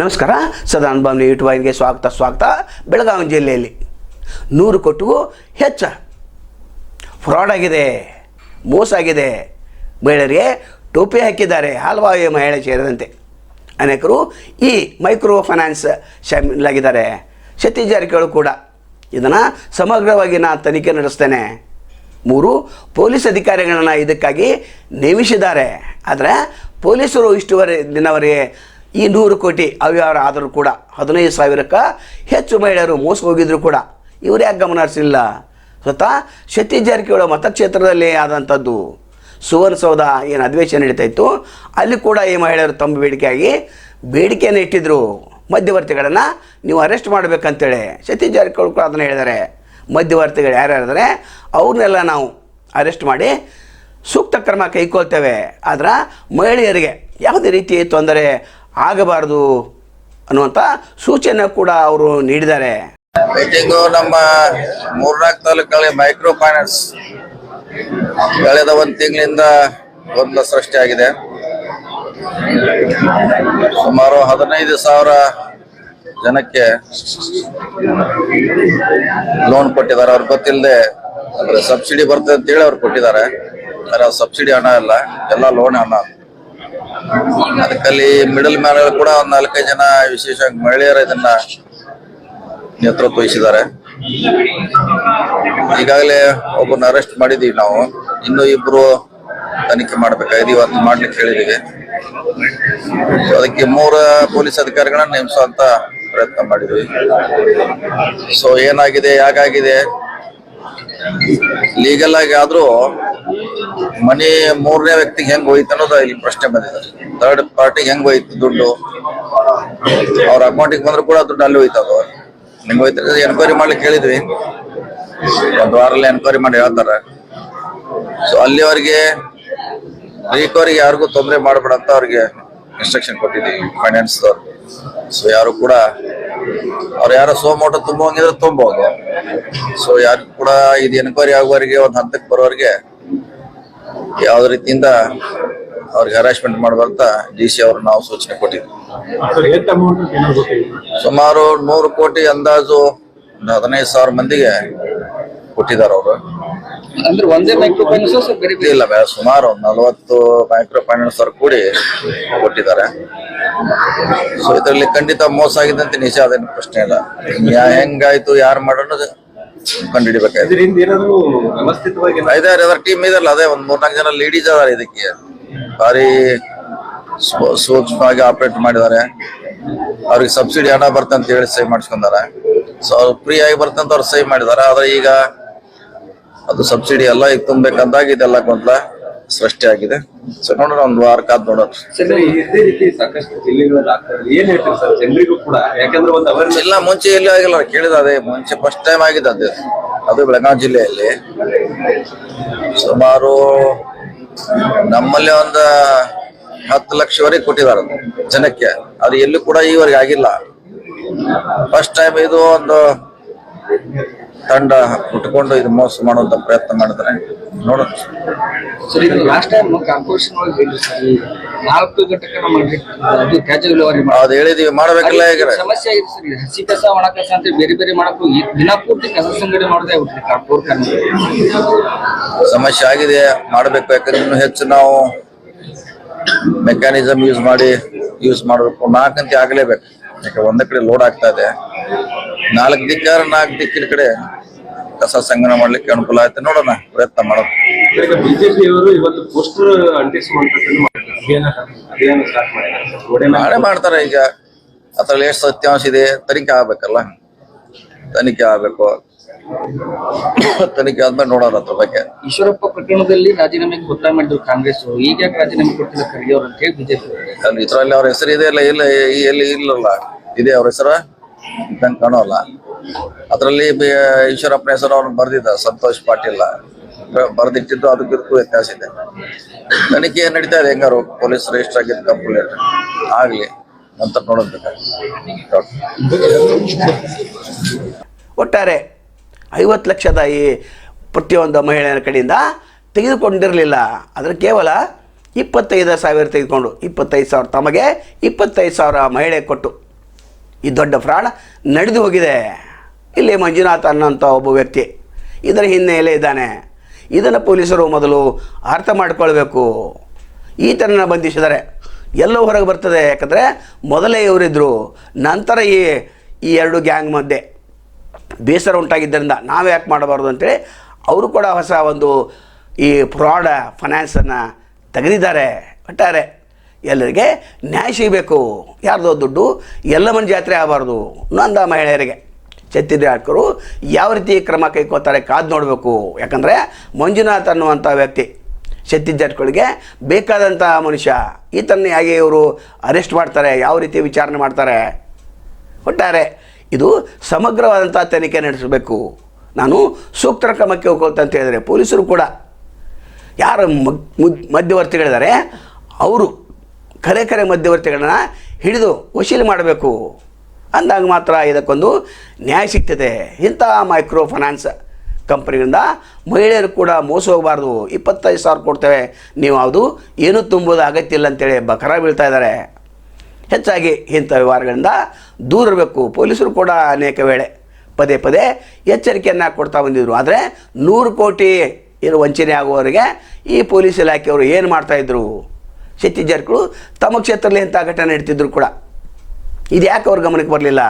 ನಮಸ್ಕಾರ, ಸದಾನಂದ ಯೂಟ್ಯೂಬ್ ವಾಹಿನಿಗೆ ಸ್ವಾಗತ ಸ್ವಾಗತ. ಬೆಳಗಾವಿ ಜಿಲ್ಲೆಯಲ್ಲಿ ನೂರು ಕೋಟಿಗೂ ಹೆಚ್ಚ ಫ್ರಾಡ್ ಆಗಿದೆ, ಮೋಸ ಆಗಿದೆ. ಮಹಿಳೆಯರಿಗೆ ಟೋಪಿ ಹಾಕಿದ್ದಾರೆ, ಹಲವಾರು ಮಹಿಳೆ ಸೇರಿದಂತೆ. ಅನೇಕರು ಈ ಮೈಕ್ರೋ ಫೈನಾನ್ಸ್ ಶಾಮೀಲಾಗಿದ್ದಾರೆ. ಸತೀಶ್ ಜಾರಕಿಹೊಳಿ ಕೂಡ ಇದನ್ನು ಸಮಗ್ರವಾಗಿ ನಾನು ತನಿಖೆ ನಡೆಸ್ತೇನೆ. ಮೂರು, ಪೊಲೀಸ್ ಅಧಿಕಾರಿಗಳನ್ನು ಇದಕ್ಕಾಗಿ ನೇಮಿಸಿದ್ದಾರೆ. ಆದರೆ ಪೊಲೀಸರು ಇಷ್ಟುವರೆ ದಿನವರೆಗೆ ಈ ನೂರು ಕೋಟಿ ಅವ್ಯವಹಾರ ಆದರೂ ಕೂಡ ಹದಿನೈದು ಸಾವಿರಕ್ಕೆ ಹೆಚ್ಚು ಮಹಿಳೆಯರು ಮೋಸ ಹೋಗಿದ್ರು ಕೂಡ. ಇವರು ಯಾಕೆ ಗಮನ ಹರಿಸಿಲ್ಲ? ಸ್ವತಃ ಸತೀಶ್ ಜಾರಕಿಹೊಳಿ ಮತಕ್ಷೇತ್ರದಲ್ಲಿ ಆದಂಥದ್ದು. ಸುವರ್ಣಸೌಧ ಏನು ಅಧಿವೇಶನ ನಡೀತಾ ಇತ್ತು. ಅಲ್ಲಿ ಕೂಡ ಈ ಮಹಿಳೆಯರು ತಮ್ಮ ಬೇಡಿಕೆಯಾಗಿ ಬೇಡಿಕೆಯನ್ನು ಇಟ್ಟಿದ್ರು. ಮಧ್ಯವರ್ತಿಗಳನ್ನು ನೀವು ಅರೆಸ್ಟ್ ಮಾಡಬೇಕಂತೇಳಿ ಸತೀಶ್ ಜಾರಕಿಹೊಳಿ ಕೂಡ ಅದನ್ನು ಹೇಳಿದ್ದಾರೆ. ಮಧ್ಯವರ್ತಿಗಳು ಯಾರ್ಯಾರಿದ್ದಾರೆ ಅವ್ರನ್ನೆಲ್ಲ ನಾವು ಅರೆಸ್ಟ್ ಮಾಡಿ ಸೂಕ್ತ ಕ್ರಮ ಕೈಕೊಳ್ತೇವೆ ಆದ್ರೆ ಮಹಿಳೆಯರಿಗೆ ಯಾವುದೇ ರೀತಿ ತೊಂದರೆ ಆಗಬಾರ್ದು ಅನ್ನುವಂಥ ಸೂಚನೆ ಕೂಡ ಅವರು ನೀಡಿದ್ದಾರೆ. ಮೀಟಿಂಗು ನಮ್ಮ ಮೂರ್ನಾಲ್ಕು ತಾಲೂಕಲ್ಲಿ ಮೈಕ್ರೋ ಫೈನಾನ್ಸ್ ಕಳೆದ ಒಂದು ತಿಂಗಳಿಂದ ಗೊಂದಲ ಸೃಷ್ಟಿಯಾಗಿದೆ. ಸುಮಾರು ಹದಿನೈದು ಸಾವಿರ ಜನಕ್ಕೆ ಲೋನ್ ಕೊಟ್ಟಿದ್ದಾರೆ. ಅವ್ರಿಗೆ ಗೊತ್ತಿಲ್ಲದೆ ಅಂದ್ರೆ ಸಬ್ಸಿಡಿ ಬರ್ತದೆ ಅಂತೇಳಿ ಅವ್ರು ಕೊಟ್ಟಿದ್ದಾರೆ. ಆದರೆ ಸಬ್ಸಿಡಿ ಹಣ ಇಲ್ಲ ಎಲ್ಲ ಲೋನ್ ಹಣ ಅದಕ್ಕಲ್ಲಿ ಮಿಡಲ್ ಮ್ಯಾನ್ ಕೂಡ ಒಂದ್ ನಾಲ್ಕೈದು ಜನ ವಿಶೇಷವಾಗಿ ಮಹಿಳೆಯರ ಇದನ್ನ ನೇತೃತ್ವ ವಹಿಸಿದ್ದಾರೆ ಈಗಾಗಲೇ ಒಬ್ಬನ ಅರೆಸ್ಟ್ ಮಾಡಿದೀವಿ ನಾವು. ಇನ್ನು ಇಬ್ರು ತನಿಖೆ ಮಾಡ್ಬೇಕಾಗಿದೆ. ಇವತ್ತು ಮಾಡ್ಲಿಕ್ಕೆ ಹೇಳಿದೀವಿ. ಅದಕ್ಕೆ ಮೂರ ಪೊಲೀಸ್ ಅಧಿಕಾರಿಗಳನ್ನ ನೇಮಿಸುವಂತ ಪ್ರಯತ್ನ ಮಾಡಿದ್ವಿ. ಸೊ ಏನಾಗಿದೆ ಯಾಕಾಗಿದೆ ಲೀಗಲ್ ಆಗಿ ಆದ್ರೂ ಮನಿ ಮೂರನೇ ವ್ಯಕ್ತಿಗೆ ಹೆಂಗ್ ಹೋಯ್ತು ಅನ್ನೋದು ಇಲ್ಲಿ ಪ್ರಶ್ನೆ ಬಂದಿದೆ. ಥರ್ಡ್ ಪಾರ್ಟಿಗೆ ಹೆಂಗ್ ಹೋಯ್ತು ದುಡ್ಡು? ಅವ್ರ ಅಕೌಂಟಿಗೆ ಬಂದ್ರು ಕೂಡ ದುಡ್ಡು ಅಲ್ಲಿ ಹೋಯ್ತದ ನಿಮ್ಗೆ ಹೋಯ್ತಾರೆ ಹೋಯ್ತು ಎನ್ಕ್ವೈರಿ ಮಾಡ್ಲಿಕ್ಕೆ ಹೇಳಿದ್ವಿ. ಒಂದ್ ವಾರಲ್ಲಿ ಎನ್ಕ್ವೈರಿ ಮಾಡಿ ಹೇಳ್ತಾರೆ. ಸೊ ಅಲ್ಲಿವರೆಗೆ ರೀಕವರಿಗೆ ಯಾರಿಗೂ ತೊಂದರೆ ಮಾಡಬೇಡ ಅಂತ ಅವ್ರಿಗೆ ಇನ್ಸ್ಟ್ರಕ್ಷನ್ ಕೊಟ್ಟಿದ್ದೀವಿ ಫೈನಾನ್ಸ್ ಸೊ ಯಾರು ಕೂಡ, ಅವ್ರು ಯಾರೋ ಸೋಮೋಟೋ ತುಂಬ ತುಂಬಬಹುದು ಸೊ ಯಾರು ಕೂಡ ಇದು ಎನ್ಕ್ವೈರಿ ಆಗುವವರೆಗೆ ಒಂದ್ ಹಂತಕ್ಕೆ ಬರೋವರೆಗೆ ಯಾವ ರೀತಿಯಿಂದ ಅವ್ರಿಗೆ ಹರಾಸ್ಮೆಂಟ್ ಮಾಡಬಾರ್ದ ಡಿ ಸಿ ಅವರು ನಾವು ಸೂಚನೆ ಕೊಟ್ಟಿದ್ವಿ. ಸುಮಾರು ನೂರು ಕೋಟಿ ಅಂದಾಜು ಒಂದು ಹದಿನೈದು ಸಾವಿರ ಮಂದಿಗೆ ಕೊಟ್ಟಿದ್ದಾರೆ ಅವರು. ಅಂದ್ರೆ ಒಂದೇ ಮೈಕ್ರೋ ಫೈನಾನ್ಸ್ ಬೇರೆ ಇಲ್ಲ ಸುಮಾರು ಒಂದು ನಲವತ್ತು ಮೈಕ್ರೋ ಫೈನಾನ್ಸ್ ಅವ್ರು ಕೂಡಿ ಕೊಟ್ಟಿದ್ದಾರೆ. ಸೊ ಇದರಲ್ಲಿ ಖಂಡಿತ ಮೋಸ ಆಗಿದೆ ಅಂತ ನಿಜ ಅದೇನು ಪ್ರಶ್ನೆ ಇಲ್ಲ. ಯಾ- ಹೆಂಗಾಯ್ತು ಯಾರು ಮಾಡೋಣ ಕಂಡುಹಿಡಿಬೇಕಾಯ್ತು ಅದರ ಟೀಮ್ ಇದಲ್ಲ ಅದೇ ಒಂದ್ ಮೂರ್ನಾಲ್ಕು ಜನ ಲೇಡೀಸ್ ಅದಾರೆ ಇದಕ್ಕೆ. ಭಾರಿ ಸೂಕ್ಷ್ಮವಾಗಿ ಆಪರೇಟ್ ಮಾಡಿದ್ದಾರೆ. ಅವ್ರಿಗೆ ಸಬ್ಸಿಡಿ ಹಣ ಬರ್ತಂತ ಹೇಳಿ ಸಹಿ ಮಾಡಿಸ್ಕೊಂಡಾರೆ. ಸೊ ಅವ್ರು ಫ್ರೀ ಆಗಿ ಬರ್ತಂತ ಅವ್ರು ಸಹಿ ಮಾಡಿದ್ದಾರೆ. ಆದ್ರೆ ಈಗ ಅದು ಸಬ್ಸಿಡಿ ಎಲ್ಲ ಈಗ ತುಂಬಬೇಕಂದಾಗ ಇದೆಲ್ಲ ಗೊಂದಲ ಸೃಷ್ಟಿಯಾಗಿದೆ ಸೊ ನೋಡೋಣ ಒಂದು ವಾರ ಕಾದ್ ನೋಡೋಣ. ಸರ್ ಇದೇ ರೀತಿ ಸಾಕಷ್ಟು ಜಿಲ್ಲೆಗಳಲ್ಲಿ ಆಗ್ತಾರೆ ಏನ್ ಹೇಳ್ತೀರಿ ಸರ್? ಜನರಿಗೂ ಕೂಡ ಯಾಕಂದ್ರೆ ಒಂದು ಅವೇರ್ನೆಸ್ ಇಲ್ಲ ಮುಂಚೆ ಎಲ್ಲಿ ಆಗಿಲ್ಲ ಕೇಳಿದ ಅದೇ. ಮುಂಚೆ ಫಸ್ಟ್ ಟೈಮ್ ಆಗಿದೆ ಅದು. ಅದು ಬೆಳಗಾವಿ ಜಿಲ್ಲೆಯಲ್ಲಿ. ಸುಮಾರು ನಮ್ಮಲ್ಲಿ ಒಂದು ಹತ್ತು ಲಕ್ಷವರೆಗೆ ಕೊಟ್ಟಿದ್ದಾರೆ ಜನಕ್ಕೆ. ಅದು ಎಲ್ಲೂ ಕೂಡ ಈವರೆಗೆ ಆಗಿಲ್ಲ. ಫಸ್ಟ್ ಟೈಮ್ ಇದು ಒಂದು ತಂಡ ಉಟ್ಕೊಂಡು ಇದು ಮೋಸ ಮಾಡುವಂತ ಪ್ರಯತ್ನ ಮಾಡಿದ್ರೆ ನೋಡೋಣ. ಸರ್ ಇದು ಲಾಸ್ಟ್ ಟೈಮ್ ಕಾರ್ಪೊರೇಷನ್ ಒಳಗೆ ಸರ್ ಈ ನಾಲ್ಕು ಘಟಕ ಮಾಡಿ ಅದು ತ್ಯಾಜ್ಯ ವಿಲೇವಾರಿ ಮಾಡಿ ಅದು ಹೇಳಿದೀವಿ ಮಾಡಬೇಕಲ್ಲ ಈಗ ಸಮಸ್ಯೆ ಆಗಿದೆ ಸರ್ ಇದು ಹಸಿ ಕಸ ಒಣ ಕಸ ಅಂತ ಬೇರೆ ಬೇರೆ ಮಾಡಕ್ಕೂ ದಿನ ಪೂರ್ತಿ ಕಸ ಸಂಘಟನೆ ಮಾಡದೇ ಆಗ್ಬಿಟ್ರಿ ಕಾರ್ಪೊರೇಟ್ ಸಮಸ್ಯೆ ಆಗಿದೆ ಮಾಡಬೇಕು ಯಾಕಂದ್ರೆ ಇನ್ನೂ ಹೆಚ್ಚು ನಾವು ಮೆಕ್ಯಾನಿಸಮ್ ಯೂಸ್ ಮಾಡಿ ಯೂಸ್ ಮಾಡಬೇಕು. ನಾಲ್ಕಂತೆ ಆಗಲೇಬೇಕು. ಯಾಕೆ ಒಂದ ಕಡೆ ಲೋಡ್ ಆಗ್ತಾ ಇದೆ. ನಾಲ್ಕು ದಿಕ್ಕಾರ ನಾಲ್ಕು ದಿಕ್ಕಿನ ಕಡೆ ಕಸ ಸಂಗ್ರಹ ಮಾಡ್ಲಿಕ್ಕೆ ಅನುಕೂಲ ಆಯ್ತು. ನೋಡೋಣ ಪ್ರಯತ್ನ ಮಾಡೋದು ಬಿಜೆಪಿ ಇವತ್ತು ಪೋಸ್ಟರ್ ನಾಳೆ ಮಾಡ್ತಾರೆ ಈಗ. ಅದ್ರಲ್ಲಿ ಎಷ್ಟು ಸತ್ಯಾಂಶ ಇದೆ ತನಿಖೆ ಆಗ್ಬೇಕಲ್ಲ. ತನಿಖೆ ಆಗ್ಬೇಕು. ತನಿಖೆ ಆದ್ಮೇಲೆ ನೋಡೋಣ ಅದ್ರ ಬಗ್ಗೆ. ಈಶ್ವರಪ್ಪ ಪ್ರಕರಣದಲ್ಲಿ ರಾಜೀನಾಮೆಗೆ ಒತ್ತಾಯ ಮಾಡಿದ್ರು ಕಾಂಗ್ರೆಸ್ ಈಗ ಯಾಕೆ ರಾಜೀನಾಮೆ ಕೊಟ್ಟಿಲ್ಲ ಖರ್ಗೆ ಅವ್ರು ಅಂತ ಹೇಳಿ ಬಿಜೆಪಿ ಅಲ್ಲಿ ಇದ್ರಲ್ಲಿ ಅವ್ರ ಹೆಸರು ಇದೆ ಇಲ್ಲ ಇಲ್ಲ ಎಲ್ಲಿ ಇಲ್ಲಲ್ಲ? ಇದೆ ಅವ್ರ ಹೆಸರು? ಇದ್ದಂಗೆ ಕಾಣೋಲ್ಲ. ಅದರಲ್ಲಿ ಈಶ್ವರಪ್ಪನ ಹೆಸರು ಅವ್ರು ಬರೆದಿದ್ದ, ಸಂತೋಷ್ ಪಾಟೀಲ್. ಬರೆದಿಟ್ಟಿದ್ದು ಬರ್ದಿಟ್ಟಿದ್ದು ಅದಕ್ಕೂ ಇದಕ್ಕೂ ವ್ಯತ್ಯಾಸ ಇದೆ. ತನಿಖೆ ನಡೀತಾ ಇದೆ, ಹೆಂಗಾರು ಪೊಲೀಸ್ ರಿಜಿಸ್ಟರ್ ಆಗಿದ್ದು ಕಂಪ್ಲೇಂಟ್ ಆಗಲಿ ಅಂತ ನೋಡೋದು ಒಟ್ಟಾರೆ, ಐವತ್ತು ಲಕ್ಷದ ಈ ಪ್ರತಿಯೊಂದು ಮಹಿಳೆಯರ ಕಡೆಯಿಂದ ತೆಗೆದುಕೊಂಡಿರಲಿಲ್ಲ. ಆದರೆ ಕೇವಲ ಇಪ್ಪತ್ತೈದು ಸಾವಿರ ತೆಗೆದುಕೊಂಡು, ಇಪ್ಪತ್ತೈದು ಸಾವಿರ ತಮಗೆ, ಇಪ್ಪತ್ತೈದು ಸಾವಿರ ಮಹಿಳೆ ಕೊಟ್ಟು ಈ ದೊಡ್ಡ ಫ್ರಾಡ್ ನಡೆದು ಹೋಗಿದೆ. ಇಲ್ಲಿ ಮಂಜುನಾಥ್ ಅನ್ನೋಂಥ ಒಬ್ಬ ವ್ಯಕ್ತಿ ಇದರ ಹಿನ್ನೆಲೆ ಇದ್ದಾನೆ. ಇದನ್ನು ಪೊಲೀಸರು ಮೊದಲು ಅರ್ಥ ಮಾಡ್ಕೊಳ್ಬೇಕು. ಈತನನ್ನು ಬಂಧಿಸಿದ್ದಾರೆ ಎಲ್ಲೋ ಹೊರಗೆ ಬರ್ತದೆ. ಯಾಕಂದರೆ ಮೊದಲೇ ಇವರಿದ್ದರು ನಂತರ ಈ ಈ ಎರಡು ಗ್ಯಾಂಗ್ ಮಧ್ಯೆ ಬೇಸರ ಉಂಟಾಗಿದ್ದರಿಂದ ನಾವು ಯಾಕೆ ಮಾಡಬಾರ್ದು ಅಂತೇಳಿ ಅವರು ಕೂಡ ಹೊಸ ಒಂದು ಈ ಫ್ರಾಡ ಫೈನಾನ್ಸನ್ನು ತೆಗೆದಿದ್ದಾರೆ. ಒಟ್ಟಾರೆ ಎಲ್ಲರಿಗೆ ನ್ಯಾಯ ಸಿಗಬೇಕು. ಯಾರ್ದೋ ದುಡ್ಡು ಎಲ್ಲಮ್ಮನ ಜಾತ್ರೆ ಆಗಬಾರ್ದು ನೊಂದ ಮಹಿಳೆಯರಿಗೆ. ಛತ್ತೀಸ್ಗಢಕರು ಯಾವ ರೀತಿ ಕ್ರಮ ಕೈಗೊಳ್ತಾರೆ ಕಾದು ನೋಡಬೇಕು. ಯಾಕಂದರೆ ಮಂಜುನಾಥ್ ಅನ್ನುವಂಥ ವ್ಯಕ್ತಿ ಛತ್ತೀಸ್ಗಢಗಳಿಗೆ ಬೇಕಾದಂಥ ಮನುಷ್ಯ. ಈತನ್ನೇ ಹೇಗೆ ಇವರು ಅರೆಸ್ಟ್ ಮಾಡ್ತಾರೆ, ಯಾವ ರೀತಿ ವಿಚಾರಣೆ ಮಾಡ್ತಾರೆ. ಒಟ್ಟಾರೆ ಇದು ಸಮಗ್ರವಾದಂಥ ತನಿಖೆ ನಡೆಸಬೇಕು. ನಾನು ಸೂಕ್ತ ಕ್ರಮಕ್ಕೆ ಹೋಗ್ಕೊಳ್ತಾ ಅಂತ ಹೇಳಿದರೆ ಪೊಲೀಸರು ಕೂಡ ಯಾರು ಮಧ್ಯವರ್ತಿಗಳಿದ್ದಾರೆ, ಅವರು ಕರೆ ಕರೆ ಮಧ್ಯವರ್ತಿಗಳನ್ನ ಹಿಡಿದು ವಶೀಲಿ ಮಾಡಬೇಕು. ಅಂದಾಗ ಮಾತ್ರ ಇದಕ್ಕೊಂದು ನ್ಯಾಯ ಸಿಗ್ತದೆ. ಇಂಥ ಮೈಕ್ರೋ ಫೈನಾನ್ಸ್ ಕಂಪ್ನಿಗಳಿಂದ ಮಹಿಳೆಯರು ಕೂಡ ಮೋಸ ಹೋಗಬಾರ್ದು. ಇಪ್ಪತ್ತೈದು ಸಾವಿರ ಕೊಡ್ತೇವೆ. ನೀವು ಅದು ಏನೂ ತುಂಬೋದು ಅಗತ್ಯ ಇಲ್ಲ ಅಂತೇಳಿ ಬಕರ ಬೀಳ್ತಾ ಇದ್ದಾರೆ. ಹೆಚ್ಚಾಗಿ ಇಂಥ ವ್ಯವಹಾರಗಳಿಂದ ದೂರ ಇರಬೇಕು. ಪೊಲೀಸರು ಕೂಡ ಅನೇಕ ವೇಳೆ ಪದೇ ಪದೇ ಎಚ್ಚರಿಕೆಯನ್ನು ಕೊಡ್ತಾ ಬಂದಿದ್ರು. ಆದರೆ ನೂರು ಕೋಟಿ ಏನು ವಂಚನೆ ಆಗುವವರಿಗೆ ಈ ಪೊಲೀಸ್ ಇಲಾಖೆಯವರು ಏನು ಮಾಡ್ತಾಯಿದ್ರು ಛತ್ತೀಸ್ಗಢಗಳು ತಮ್ಮ ಕ್ಷೇತ್ರದಲ್ಲಿ ಇಂಥ ಘಟನೆ ನಡೀತಿದ್ರು ಕೂಡ. ಇದು ಯಾಕೆ ಅವ್ರ ಗಮನಕ್ಕೆ ಬರಲಿಲ್ಲ?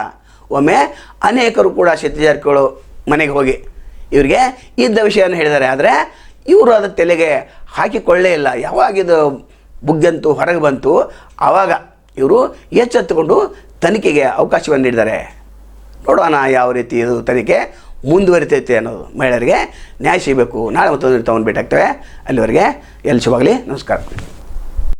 ಒಮ್ಮೆ ಅನೇಕರು ಕೂಡ ಛತ್ತೀಸ್ಗಢಗಳು ಮನೆಗೆ ಹೋಗಿ ಇವರಿಗೆ ಇದ್ದ ವಿಷಯವನ್ನು ಹೇಳಿದ್ದಾರೆ. ಆದರೆ ಇವರು ಅದ ತಲೆಗೆ ಹಾಕಿಕೊಳ್ಳೇ ಇಲ್ಲ. ಯಾವಾಗ ಇದು ಬುಗ್ಗಂತು, ಹೊರಗೆ ಬಂತು, ಆವಾಗ ಇವರು ಎಚ್ಚೆತ್ತುಕೊಂಡು ತನಿಖೆಗೆ ಅವಕಾಶವನ್ನು ನೀಡಿದ್ದಾರೆ. ನೋಡೋಣ ಯಾವ ರೀತಿ ಇದು ತನಿಖೆ ಮುಂದುವರಿತೈತೆ ಅನ್ನೋದು. ಮಹಿಳೆಯರಿಗೆ ನ್ಯಾಯ ಸಿಗಬೇಕು. ನಾಳೆ ಮತ್ತೊಂದು ತಗೊಂಡು ಭೇಟಿ ಆಗ್ತೇವೆ. ಅಲ್ಲಿವರೆಗೆ ಎಲ್ಲಿ ಶುಭಾಗಲಿ ನಮಸ್ಕಾರ.